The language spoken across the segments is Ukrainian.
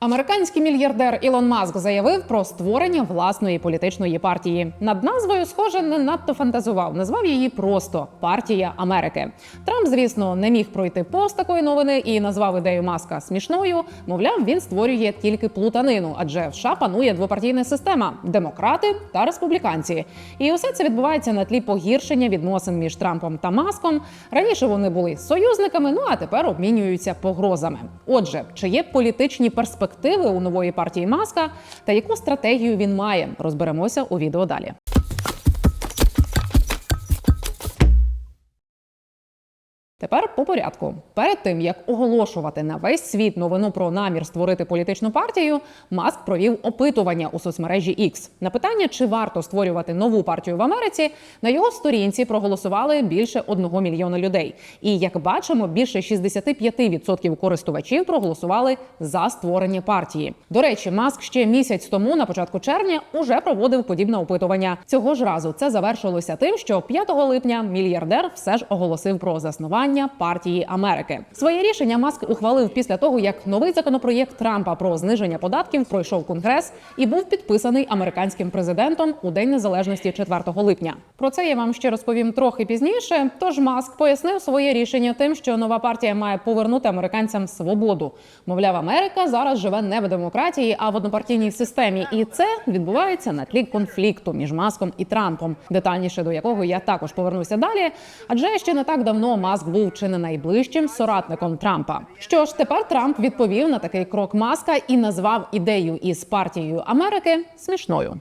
Американський мільярдер Ілон Маск заявив про створення власної політичної партії. Над назвою, схоже, не надто фантазував. Назвав її просто Партія Америки. Трамп, звісно, не міг пройти повз такої новини і назвав ідею Маска смішною. Мовляв, він створює тільки плутанину, адже в США панує двопартійна система демократи та республіканці. І усе це відбувається на тлі погіршення відносин між Трампом та Маском. Раніше вони були союзниками, ну а тепер обмінюються погрозами. Отже, чи є політичні перспективи у нової партії Маска та яку стратегію він має? Розберемося у відео далі. Тепер по порядку. Перед тим як оголошувати на весь світ новину про намір створити політичну партію, Маск провів опитування у соцмережі X. На питання, чи варто створювати нову партію в Америці, на його сторінці проголосували більше одного мільйона людей. І як бачимо, більше 65% користувачів проголосували за створення партії. До речі, Маск ще місяць тому, на початку червня, уже проводив подібне опитування. Цього ж разу це завершилося тим, що 5 липня мільярдер все ж оголосив про заснування партії Америки. Своє рішення Маск ухвалив після того, як новий законопроєкт Трампа про зниження податків пройшов конгрес і був підписаний американським президентом у День Незалежності 4 липня. Про це я вам ще розповім трохи пізніше. Тож Маск пояснив своє рішення тим, що нова партія має повернути американцям свободу. Мовляв, Америка зараз живе не в демократії, а в однопартійній системі, і це відбувається на тлі конфлікту між Маском і Трампом, детальніше до якого я також повернуся далі. Адже ще не так давно Маск був чи не найближчим соратником Трампа. Що ж, тепер Трамп відповів на такий крок Маска і назвав ідею із партією Америки смішною.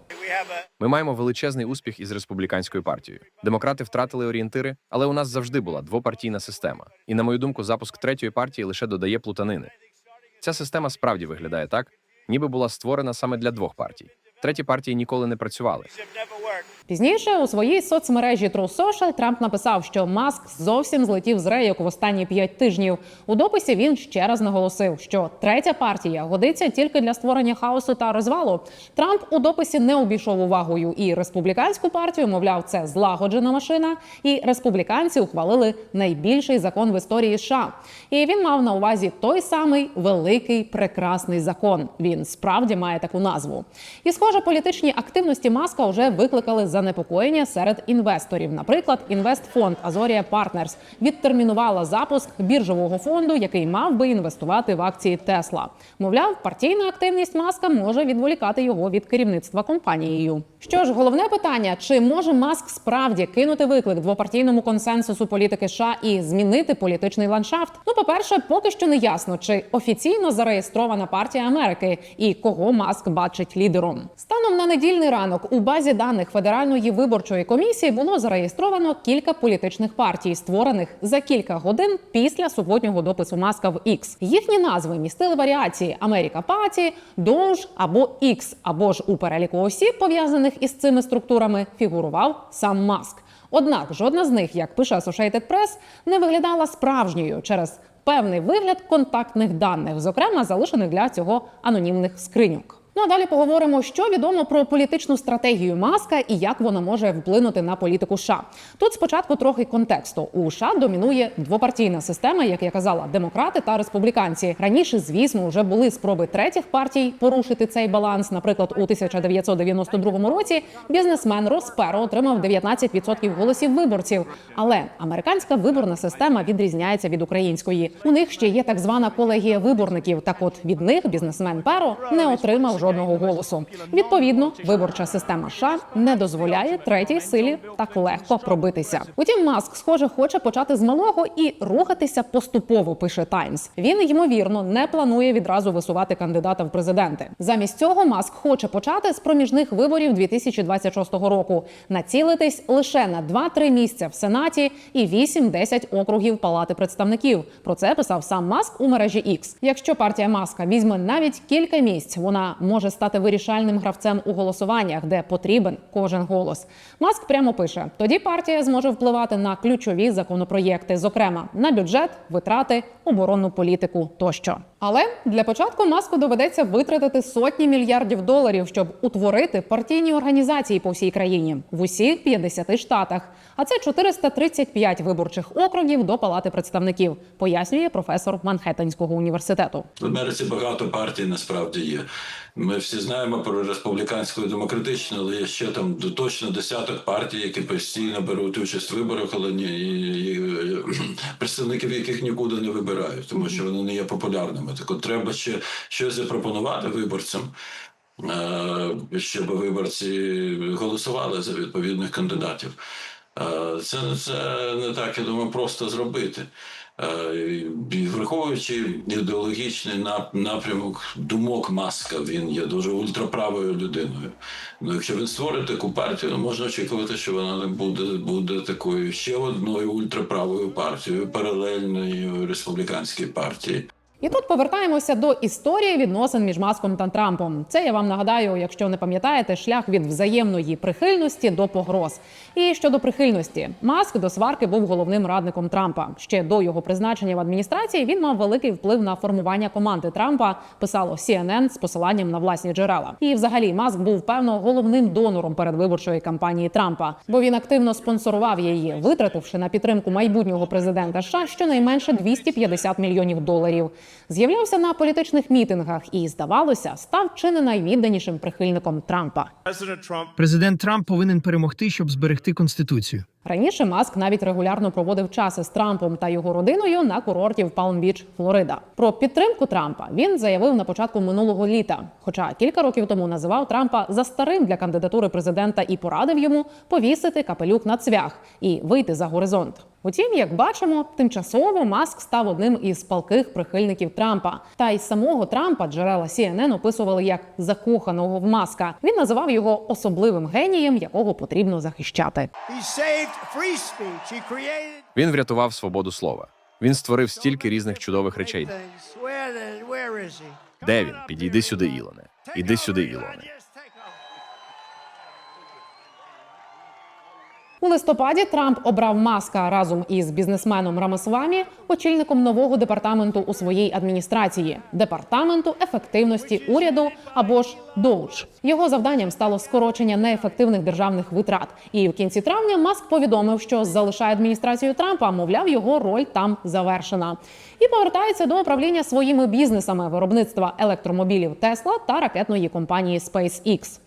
Ми маємо величезний успіх із республіканською партією. Демократи втратили орієнтири, але у нас завжди була двопартійна система. І на мою думку, запуск третьої партії лише додає плутанини. Ця система справді виглядає так, ніби була створена саме для двох партій. Треті партії ніколи не працювали. Пізніше у своїй соцмережі True Social Трамп написав, що Маск зовсім злетів з рейок в останні п'ять тижнів. У дописі він ще раз наголосив, що третя партія годиться тільки для створення хаосу та розвалу. Трамп у дописі не обійшов увагою і республіканську партію, мовляв, це злагоджена машина, і республіканці ухвалили найбільший закон в історії США. І він мав на увазі той самий великий прекрасний закон. Він справді має таку назву. І схоже, політичні активності Маска вже викликали занепокоєння серед інвесторів. Наприклад, інвестфонд Азорія Партнерс відтермінувала запуск біржового фонду, який мав би інвестувати в акції Тесла. Мовляв, партійна активність Маска може відволікати його від керівництва компанією. Що ж, головне питання: чи може Маск справді кинути виклик двопартійному консенсусу політики США і змінити політичний ландшафт? Ну, по-перше, поки що не ясно, чи офіційно зареєстрована партія Америки і кого Маск бачить лідером. Станом на недільний ранок у базі даних Федеральної виборчої комісії було зареєстровано кілька політичних партій, створених за кілька годин після суботнього допису Маска в X. Їхні назви містили варіації Америка Паті, Дож або X, або ж у переліку осіб, пов'язаних із цими структурами, фігурував сам Маск. Однак жодна з них, як пише Associated Press, не виглядала справжньою через певний вигляд контактних даних, зокрема залишених для цього анонімних скриньок. Ну а далі поговоримо, що відомо про політичну стратегію Маска і як вона може вплинути на політику США. Тут спочатку трохи контексту. У США домінує двопартійна система, як я казала, демократи та республіканці. Раніше, звісно, вже були спроби третіх партій порушити цей баланс. Наприклад, у 1992 році бізнесмен Рос Перо отримав 19% голосів виборців. Але американська виборна система відрізняється від української. У них ще є так звана колегія виборників. Так, от від них бізнесмен Перо не отримав жодного голосу. Відповідно, виборча система США не дозволяє третій силі так легко пробитися. Утім, маск, схоже, хоче почати з малого і рухатися поступово. Пише Таймс. Він ймовірно не планує відразу висувати кандидата в президенти. Замість цього маск хоче почати з проміжних виборів 2026 року, націлитись лише на 2-3 місця в сенаті і 8-10 округів Палати представників. Про це писав сам Маск у мережі X. Якщо партія Маска візьме навіть кілька місць, вона може стати вирішальним гравцем у голосуваннях, де потрібен кожен голос. Маск прямо пише: тоді партія зможе впливати на ключові законопроєкти, зокрема на бюджет, витрати, оборонну політику тощо. Але для початку маску доведеться витратити сотні мільярдів доларів, щоб утворити партійні організації по всій країні в усіх 50 штатах. А це 435 виборчих округів до Палати представників, пояснює професор Манхеттенського університету. В Америці багато партій насправді є. Ми всі знаємо про республіканську і демократичну, але є ще там точно десяток партій, які постійно беруть участь в виборах, але ні, і, і, і, представників яких нікуди не вибирають, тому що вони не є популярними. Так от треба ще щось запропонувати виборцям. е, Щоб виборці голосували за відповідних кандидатів. Е, Це, це не так, я думаю, просто зробити. Е, Враховуючи ідеологічний напрямок думок Маска, він є дуже ультраправою людиною. Ну, якщо він створить таку партію, ну, можна очікувати, що вона буде, буде такою ще одною ультраправою партією, паралельною республіканській партії. І тут повертаємося до історії відносин між Маском та Трампом. Це я вам нагадаю, якщо не пам'ятаєте, шлях від взаємної прихильності до погроз. І щодо прихильності, Маск до сварки був головним радником Трампа. Ще до його призначення в адміністрації він мав великий вплив на формування команди Трампа. Писало CNN з посиланням на власні джерела. І, взагалі, Маск був певно головним донором передвиборчої кампанії Трампа, бо він активно спонсорував її, витративши на підтримку майбутнього президента США щонайменше 250 мільйонів доларів. З'являвся на політичних мітингах і, здавалося, став чи не найвідданішим прихильником Трампа. Президент Трамп повинен перемогти, щоб зберегти конституцію. Раніше Маск навіть регулярно проводив часи з Трампом та його родиною на курорті в Палм-Біч, Флорида. Про підтримку Трампа він заявив на початку минулого літа. Хоча кілька років тому називав Трампа за старим для кандидатури президента і порадив йому повісити капелюк на цвях і вийти за горизонт. Утім, як бачимо, тимчасово Маск став одним із палких прихильників Трампа. Та й самого Трампа джерела CNN описували як закоханого в Маска. Він називав його особливим генієм, якого потрібно захищати. Він врятував свободу слова. Він створив стільки різних чудових речей. Де він? Підійди сюди, Ілоне. Іди сюди, Ілоне. У листопаді Трамп обрав Маска разом із бізнесменом Рамасвамі очільником нового департаменту у своїй адміністрації департаменту ефективності уряду або ж Доуч. Його завданням стало скорочення неефективних державних витрат. І в кінці травня Маск повідомив, що залишає адміністрацію Трампа. Мовляв, його роль там завершена. І повертається до управління своїми бізнесами виробництва електромобілів Тесла та ракетної компанії SpaceX.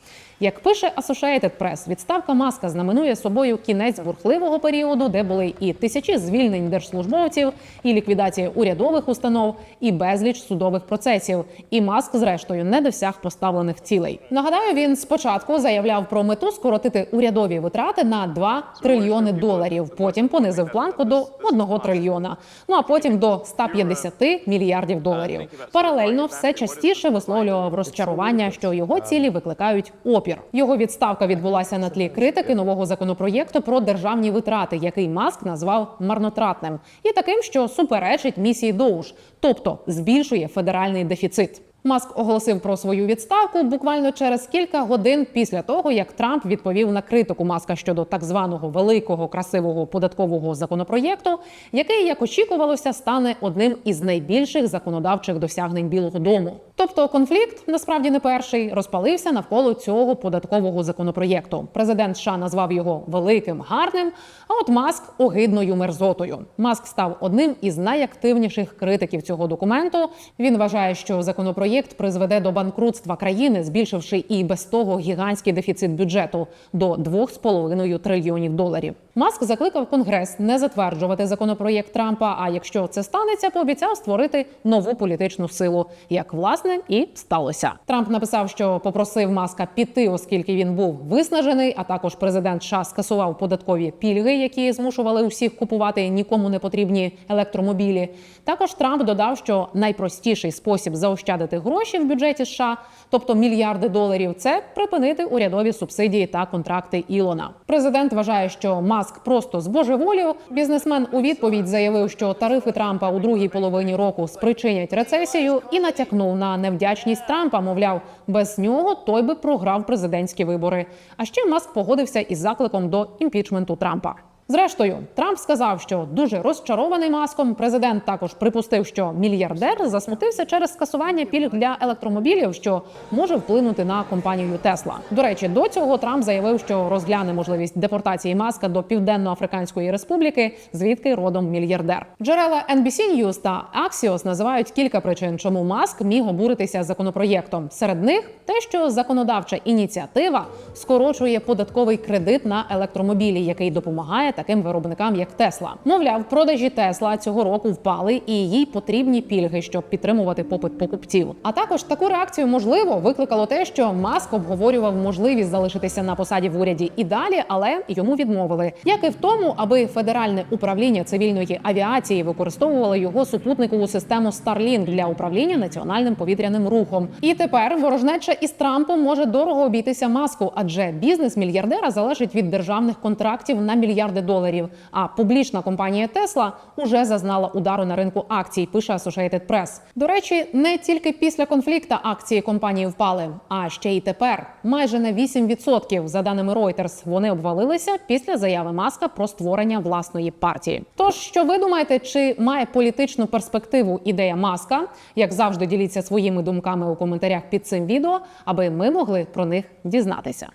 Як пише Associated Press, відставка маска знаменує собою кінець бурхливого періоду, де були і тисячі звільнень держслужбовців, і ліквідація урядових установ, і безліч судових процесів. І маск, зрештою, не досяг поставлених цілей. Нагадаю, він спочатку заявляв про мету скоротити урядові витрати на 2 трильйони доларів. Потім понизив планку до 1 трильйона. Ну а потім до 150 мільярдів доларів. Паралельно все частіше висловлював розчарування, що його цілі викликають опір. Його відставка відбулася на тлі критики нового законопроєкту про державні витрати, який Маск назвав марнотратним, і таким, що суперечить місії Доуш, тобто збільшує федеральний дефіцит. Маск оголосив про свою відставку буквально через кілька годин після того, як Трамп відповів на критику маска щодо так званого великого красивого податкового законопроєкту, який, як очікувалося, стане одним із найбільших законодавчих досягнень Білого Дому. Тобто конфлікт насправді не перший розпалився навколо цього податкового законопроєкту. Президент США назвав його великим гарним. А от Маск огидною мерзотою. Маск став одним із найактивніших критиків цього документу. Він вважає, що законопроєкт призведе до банкрутства країни, збільшивши і без того гігантський дефіцит бюджету до 2,5 трильйонів доларів. Маск закликав Конгрес не затверджувати законопроєкт Трампа. А якщо це станеться, пообіцяв створити нову політичну силу, як власне і сталося. Трамп написав, що попросив Маска піти, оскільки він був виснажений. А також президент США скасував податкові пільги, які змушували усіх купувати нікому не потрібні електромобілі. Також Трамп додав, що найпростіший спосіб заощадити гроші в бюджеті США, тобто мільярди доларів, це припинити урядові субсидії та контракти Ілона. Президент вважає, що Маск просто збожеволів. Бізнесмен у відповідь заявив, що тарифи Трампа у другій половині року спричинять рецесію, і натякнув на невдячність Трампа. Мовляв, без нього той би програв президентські вибори. А ще Маск погодився із закликом до імпічменту Трампа. Зрештою, Трамп сказав, що дуже розчарований маском. Президент також припустив, що мільярдер засмутився через скасування пільг для електромобілів, що може вплинути на компанію Тесла. До речі, до цього Трамп заявив, що розгляне можливість депортації маска до Південно-Африканської Республіки, звідки родом мільярдер. Джерела NBC News та Axios називають кілька причин, чому маск міг обуритися законопроєктом. Серед них те, що законодавча ініціатива скорочує податковий кредит на електромобілі, який допомагає таким виробникам, як Тесла. Мовляв, продажі Тесла цього року впали, і їй потрібні пільги, щоб підтримувати попит покупців. А також таку реакцію можливо викликало те, що Маск обговорював можливість залишитися на посаді в уряді і далі, але йому відмовили, як і в тому, аби федеральне управління цивільної авіації використовувало його супутникову систему Starlink для управління національним повітряним рухом. І тепер ворожнеча із Трампом може дорого обійтися маску, адже бізнес мільярдера залежить від державних контрактів на мільярди доларів. А публічна компанія Тесла уже зазнала удару на ринку акцій. Пише Associated Press. До речі, не тільки після конфлікту акції компанії впали, а ще й тепер майже на 8%, за даними Reuters, вони обвалилися після заяви Маска про створення власної партії. Тож, що ви думаєте, чи має політичну перспективу ідея Маска? Як завжди, діліться своїми думками у коментарях під цим відео, аби ми могли про них дізнатися.